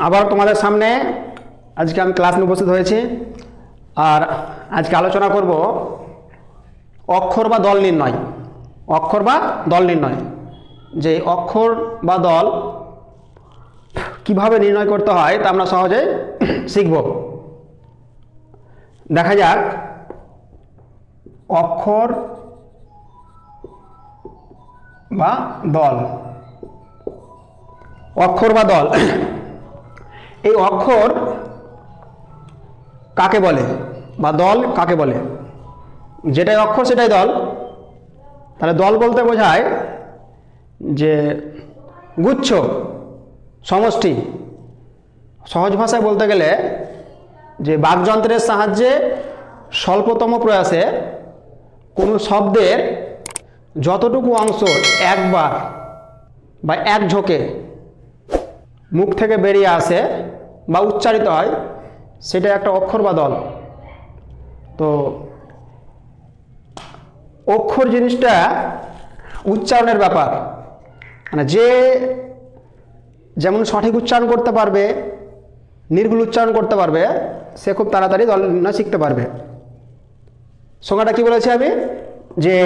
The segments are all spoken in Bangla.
আবার তোমাদের সামনে আজকে আমি ক্লাস নিয়ে উপস্থিত হয়েছি। আর আজকে আলোচনা করব অক্ষর বা দল নির্ণয়। অক্ষর বা দল নির্ণয়। যে অক্ষর বা দল কীভাবে নির্ণয় করতে হয় তা আমরা সহজে শিখব। দেখা যাক। অক্ষর বা দল। অক্ষর বা দল? এই অক্ষর কাকে বলে? বা দল কাকে বলে? যেটাই অক্ষর, সেটাই দল। তাহলে দল বলতে বোঝায় যে গুচ্ছ, সমষ্টি। সহজ ভাষায় বলতে গেলে যে বাকযন্ত্রের সাহায্যে স্বল্পতম প্রয়াসে কোনো শব্দের যতটুকু অংশ একবার বা এক ঝোঁকে মুখ থেকে বেরিয়ে আসে বা উচ্চারিত হয়, সেটা একটা অক্ষর বা দল। তো অক্ষর জিনিসটা উচ্চারণের ব্যাপার। মানে যে যেমন সঠিক উচ্চারণ করতে পারবে নির্ভুল উচ্চারণ করতে পারবে, সে খুব তাড়াতাড়ি দল নির্ণয় শিখতে পারবে। সংজ্ঞাটা কি বলেছি আমি? যে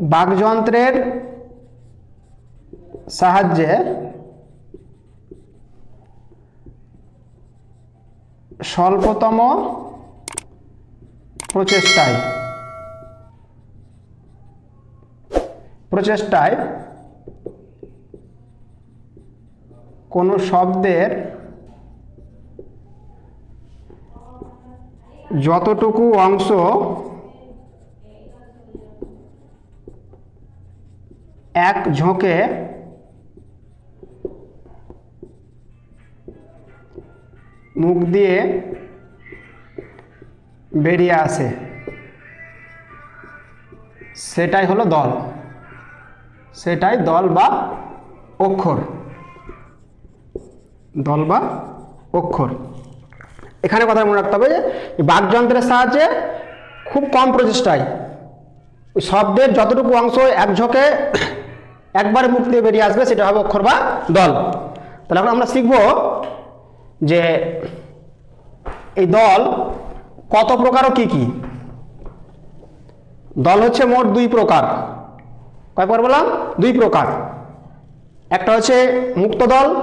বাকযন্ত্রের সাহায্যে স্বল্পতম প্রচেষ্টায়। প্রচেষ্টায় কোনো শব্দের যতটুকু অংশ এক ঝোঁকে মুখ দিয়ে বেরিয়ে আসে। সেটাই হলো দল। সেটাই দল বা অক্ষর। দল বা অক্ষর। এখানে কথা মনে রাখতে হবে যে বাকযন্ত্রের সাহায্যে খুব কম প্রচেষ্টায় শব্দের যতটুকু অংশ এক ঝোঁকে একবারে মুখ দিয়ে বেরিয়ে আসবে, সেটা হবে অক্ষর বা দল। তাহলে এখন আমরা শিখব যে এই দল কত প্রকার ও কি কি? দল হচ্ছে মোট দুই প্রকার। কয় প্রকার বললাম? দুই প্রকার। একটা হচ্ছে মুক্ত দল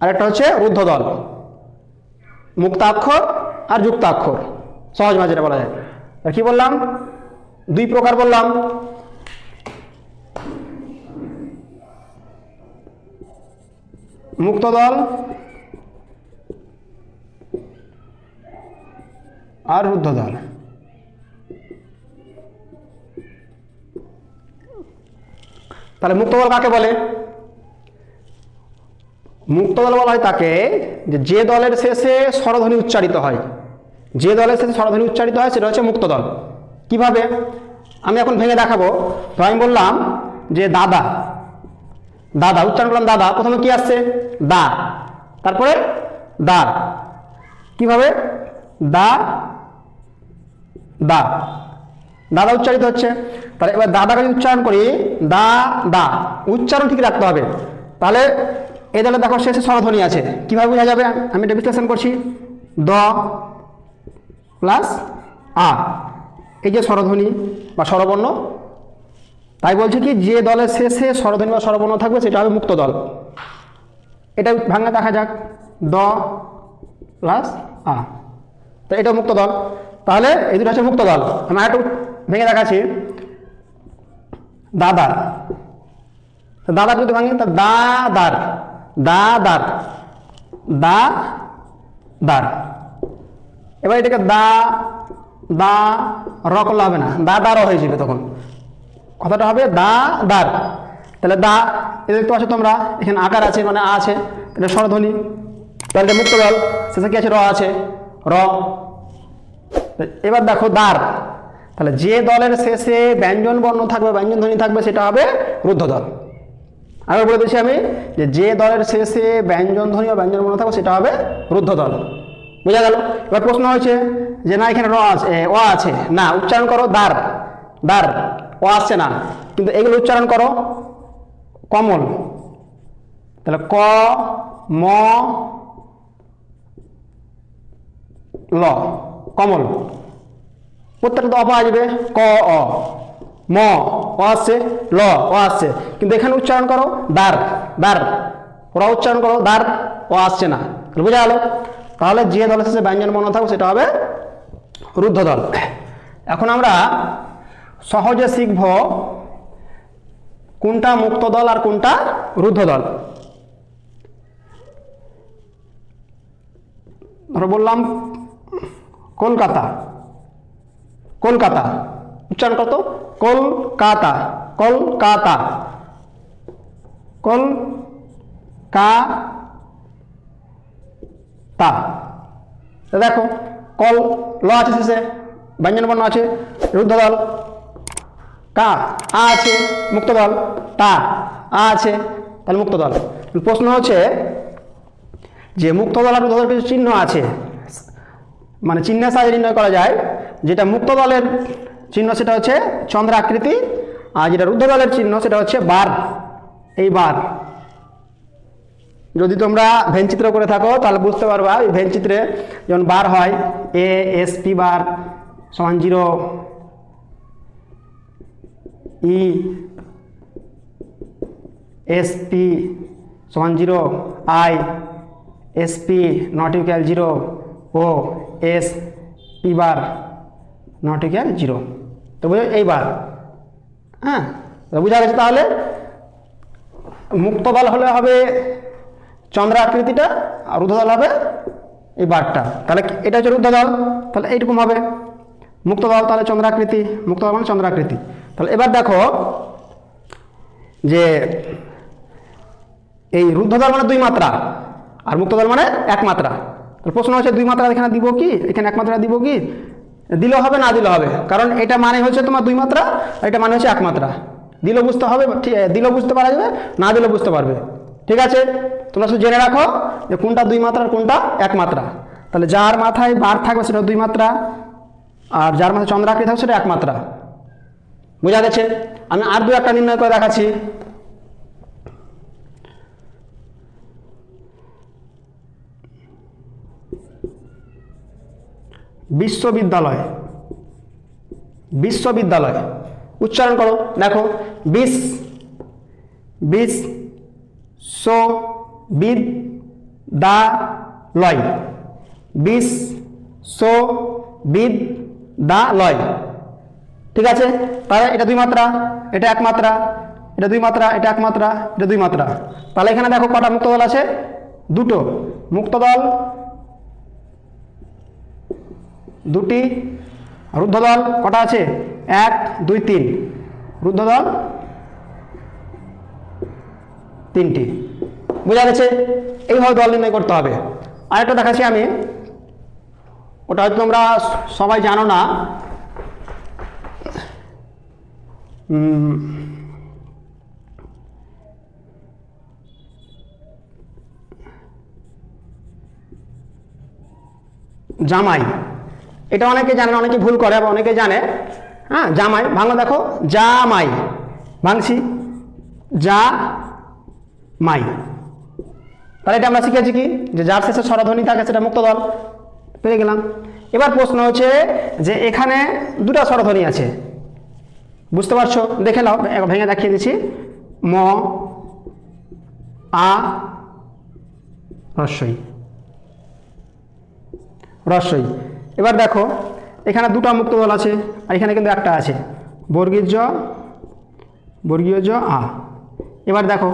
আর একটা হচ্ছে রুদ্ধ দল। মুক্তাক্ষর আর যুক্তাক্ষর। সহজ ভাষা যেটা বলা যায়। আর কি বললাম? দুই প্রকার বললাম। মুক্ত দল আর রুদ্ধ দল তাহলে মুক্ত দল কাকে বলে? মুক্ত দল বলা হয় তাকে যে দলের শেষে স্বরধ্বনি উচ্চারিত হয়। যে দলের শেষে স্বরধ্বনি উচ্চারিত হয় সেটা হচ্ছে মুক্ত দল। কীভাবে? আমি এখন ভেঙে দেখাবো। তো আমি বললাম যে দাদা। দাদা, উচ্চারণ করলাম দাদা। প্রথমে কি আসছে? দা। তারপরে দা। কীভাবে? দা দা। দাদা উচ্চারিত হচ্ছে। তাহলে এবার দাদাকে যদি উচ্চারণ করি, দা দা, উচ্চারণ ঠিক রাখতে হবে। তাহলে এই দলে দেখো শেষে স্বরধ্বনি আছে। কীভাবে বোঝা যাবে? আমি এটা বিশ্লেষণ করছি। দ প্লাস আ। এই যে স্বরধ্বনি বা স্বরবর্ণ। তাই বলছে কি, যে দলের শেষে স্বরধ্বনি বা স্বরবর্ণ থাকবে, সেটা হবে মুক্ত দল। এটা ভাঙা দেখা যাক। দ প্লাস আ। তো এটা মুক্ত দল। তাহলে এই দুটো হচ্ছে মুক্ত দল। আমি একটু ভেঙে দেখাচ্ছি। দাদার তো দাদার যদি ভাঙি, তা দা দার দা দার এবার এটাকে দা দা, র করলে হবে না। দা দারও হয়ে যাবে তখন। কথাটা হবে দা দার তাহলে দা এটা দেখতে পাচ্ছ তোমরা, এখানে আকার আছে মানে আ আছে। এটা স্বরধ্বনি। তাহলে মুক্ত দল। শেষে কি আছে? র আছে। র। এবার দেখো দ্বার। তাহলে যে দলের শেষে ব্যঞ্জন বর্ণ থাকবে, ব্যঞ্জন ধ্বনি থাকবে, সেটা হবে রুদ্ধ দল আগে বলে দিচ্ছি আমি যে যে দলের শেষে ব্যঞ্জন ধ্বনি বা ব্যঞ্জন বর্ণ থাকবে, সেটা হবে রুদ্ধ দল বোঝা গেল? এবার প্রশ্ন হয়েছে যে না, এখানে র আছে অ আছে। না, উচ্চারণ করো দ্বার। দার ও আসছে না। কিন্তু এগুলো উচ্চারণ করো। কমল। তাহলে ক, ম, ল। কমল। প্রত্যেকটা অ পাওয়া যাবে। ক, অ। ম ও আসছে, ল ও আসছে। কিন্তু এখানে উচ্চারণ করো দার দার ওরা উচ্চারণ করো দার ও আসছে না। বোঝা গেল? তাহলে যে দলের শেষে ব্যঞ্জন বর্ণ থাকবে, সেটা হবে রুদ্ধ দল। এখন আমরা সহজে শিখব কোনটা মুক্ত দল আর কোনটা রুদ্ধ দল। ধরো বললাম কলকাতা। কলকাতা। উচ্চারণ কত কলকাতা। কলকাতা। কল কা তা দেখো, কল, ল আছে শেষে, ব্যঞ্জন বর্ণ আছে, রুদ্ধ দল। কা, আ আছে, মুক্ত দল। তা, আ আছে, তাহলে মুক্ত দল। প্রশ্ন হচ্ছে যে মুক্ত দল আর রুদ্ধ দলের কিছু চিহ্ন আছে। মানে চিহ্নের সাহায্যে নির্ণয় করা যায়, যেটা মুক্ত দলের চিহ্ন সেটা হচ্ছে চন্দ্র আকৃতি আর যেটা রুদ্ধ দলের চিহ্ন সেটা হচ্ছে বার, এই বার। যদি তোমরা ভেন চিত্র করে থাকো, তাহলে বুঝতে পারবা এই ভেন চিত্রে যেমন বার হয়, এ, এস, পি বার সমান জিরো, ই, এস, পি সমান zero, I, S, P not equal zero. O S P bar not equal zero. তো বুঝো এইবার। হ্যাঁ বোঝা গেছে তাহলে? মুক্ত হলে হবে চন্দ্র আকৃতিটা আর রুদ্ধ দল হবে এই বারটা তাহলে এটা হচ্ছে রুদ্ধ দল তাহলে এইরকম হবে। মুক্ত তাহলে চন্দ্রাকৃতি। মুক্ত দল মানে চন্দ্রাকৃতি। তাহলে এবার দেখো যে এই রুদ্ধ দল মানে দুই মাত্রা আর মুক্ত দল মানে এক মাত্রা। প্রশ্ন হচ্ছে দুই মাত্রা এখানে দিব কি? এখানে এক মাত্রা দিব কি? দিলেও হবে, না দিলেও হবে। কারণ এটা মানে হচ্ছে তোমার দুই মাত্রা, আর এটা মানে হচ্ছে এক মাত্রা। দিলেও বুঝতে হবে ঠিক, দিলেও বুঝতে পারা যাবে, না দিলেও বুঝতে পারবে। ঠিক আছে? তোমরা শুধু জেনে রাখো যে কোনটা দুই মাত্রা আর কোনটা এক মাত্রা। তাহলে যার মাথায় বার থাকবে সেটা দুই মাত্রা, আর যার মাথায় চন্দ্রাকৃতি থাকবে সেটা এক মাত্রা। বোঝা গেছে? আমি আর দু একটা নির্ণয় করে দেখাচ্ছি। বিশ্ববিদ্যালয়। বিশ্ববিদ্যালয়। উচ্চারণ করো, দেখো, বিশ বিশ, সো বিদ দা লয় বিশ, সো বিদ দা লয় ঠিক আছে? তাহলে এটা দুই মাত্রা, এটা এক মাত্রা, এটা দুই মাত্রা, এটা এক মাত্রা, এটা দুই মাত্রা। তাহলে এখানে দেখো কটা মুক্ত দল আছে? দুটো। মুক্ত দল দুটি। রুদ্ধ দল কটা আছে? এক, দুই, তিন। রুদ্ধ দল তিনটি। বোঝা গেছে? এইভাবে দল নির্ণয় করতে হবে। আরেকটা দেখাচ্ছি আমি। ওটা হয়তো তোমরা সবাই জানো না। জামাই। এটা অনেকে জানে অনেকে ভুল করে, আবার অনেকে জানে। হ্যাঁ জামাই বাংলা দেখো, জামাই। ভাঙছি। যা মাই তাহলে এটা আমরা শিখেছি কি? যে যার শেষে স্বরধ্বনি থাকে, সেটা মুক্ত দল। পেয়ে গেলাম। এবার প্রশ্ন হচ্ছে যে এখানে দুটা স্বরধ্বনি আছে। বুঝতে পারছ? দেখে নাও ভেঙে দেখিয়ে দিচ্ছি। ম, আ রস্বই রস্বই এবার দেখো, এখানে দুটো মুক্ত দল আছে আর এখানে কিন্তু একটা আছে। বর্গীয় জ বর্গীয় জ, আ। এবার দেখো,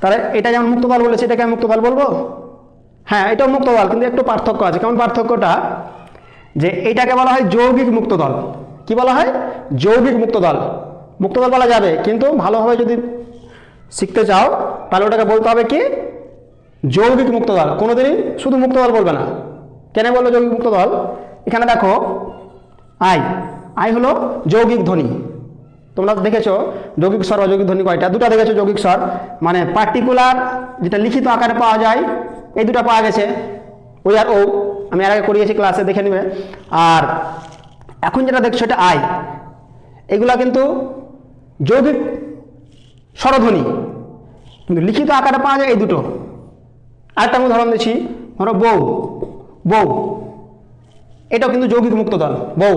তাহলে এটা যেমন মুক্ত দল বলেছে, এটাকে আমি মুক্ত দল বলব? হ্যাঁ এটাও মুক্ত দল, কিন্তু একটু পার্থক্য আছে। কেমন পার্থক্যটা? যে এইটাকে বলা হয় যৌগিক মুক্ত দল। কি বলা হয়? যৌগিক মুক্ত দল। মুক্ত দল বলা যাবে, কিন্তু ভালোভাবে যদি শিখতে চাও, তাহলে ওটাকে বলতে হবে কি? যৌগিক মুক্ত দল। কোনোদিনই শুধু মুক্ত দল বলবে না। কেন বলল যৌগিক মুক্ত দল? এখানে দেখো, আই আই হলো যৌগিক ধ্বনি। তোমরা দেখেছ, যৌগিক স্বর, অযৌগিক ধ্বনি কয়টা? দুটো দেখেছ যৌগিক স্বর। মানে পার্টিকুলার যেটা লিখিত আকারে পাওয়া যায়, এই দুটো পাওয়া গেছে। ওই আর ও আমি আর আগে করিয়েছি ক্লাসে দেখে নেবে। আর এখন যেটা দেখছ এটা আই। এগুলা কিন্তু যৌগিক স্বরধ্বনি। কিন্তু লিখিত আকারে পাওয়া যায় এই দুটো। আরেকটা আমি উদাহরণ দিচ্ছি, ধরো বউ। বউ। এটাও কিন্তু যৌগিক মুক্ত দল। বউ।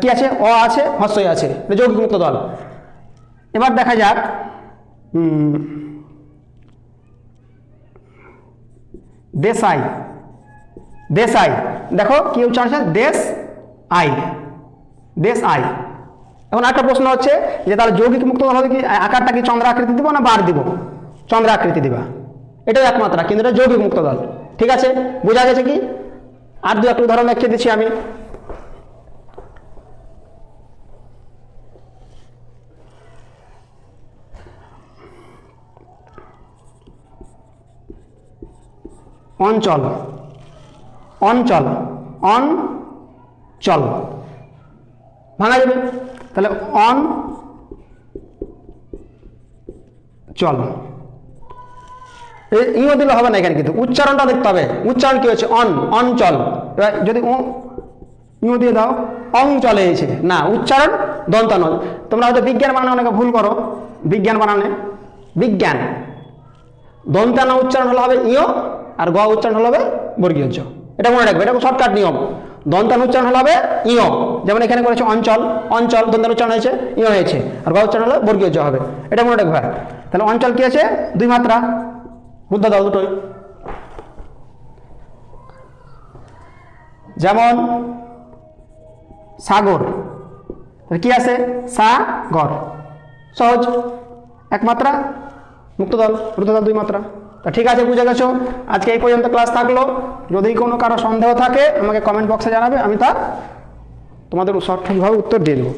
কি আছে? অ আছে হস্যই আছে। যৌগিক মুক্ত দল। এবার দেখা যাক দেশাই দেশাই দেখো কি উচ্চারণ দেশ আই। দেশ আই। এখন একটা প্রশ্ন হচ্ছে যে তার যৌগিক মুক্ত দল হবে কি আকারটা কি চন্দ্র আকৃতি দিব না বার দিব? চন্দ্র আকৃতি দিবা। এটাই একমাত্রা, কিন্তু এটা যৌগিক মুক্ত দল। ঠিক আছে? বোঝা গেছে কি? আর দু একটা উদাহরণ দেখিয়ে দিচ্ছি আমি। অঞ্চল। অঞ্চল। অন চল ভাঙা যাবে। তাহলে অন চল ইও দিলে হবে না এখানে কিন্তু। উচ্চারণটা দেখতে হবে। উচ্চারণ কি হচ্ছে অন, অঞ্চল। এবার যদি ইও দিয়ে দাও অং চলে এসে। না, উচ্চারণ দন্তান তোমরা হয়তো বিজ্ঞান বানানো অনেকে ভুল করো। বিজ্ঞান বানানে বিজ্ঞান। দন্তানা উচ্চারণ হলে হবে ইয় আর গ উচ্চারণ হলে হবে বর্গীয় এটা মনে রাখবে, এটা শর্টকাট নিয়ম। দন্তান উচ্চারণ হলে হবে ইয় যেমন এখানে করেছে অঞ্চল। অঞ্চল দন্তান উচ্চারণ হয়েছে ইয় হয়েছে। আর গ উচ্চারণ হলে বর্গীয় হবে। এটা মনে রাখবে তাহলে অঞ্চল কি আছে? দুই মাত্রা। বুদ্ধ দাও দুটোই। যেমন সাগর কি আছে? সাগর। সহজ। এক মাত্রা মুক্তদল রুদ্ধদল দুই মাত্রা। তা ঠিক আছে, বুঝে গেছো? আজকে এই পর্যন্ত ক্লাস থাকল। যদি কোনো কারও সন্দেহ থাকে, আমাকে কমেন্ট বক্সে জানাবে, আমি তা তোমাদের সঠিকভাবে উত্তর দিয়ে দেবো।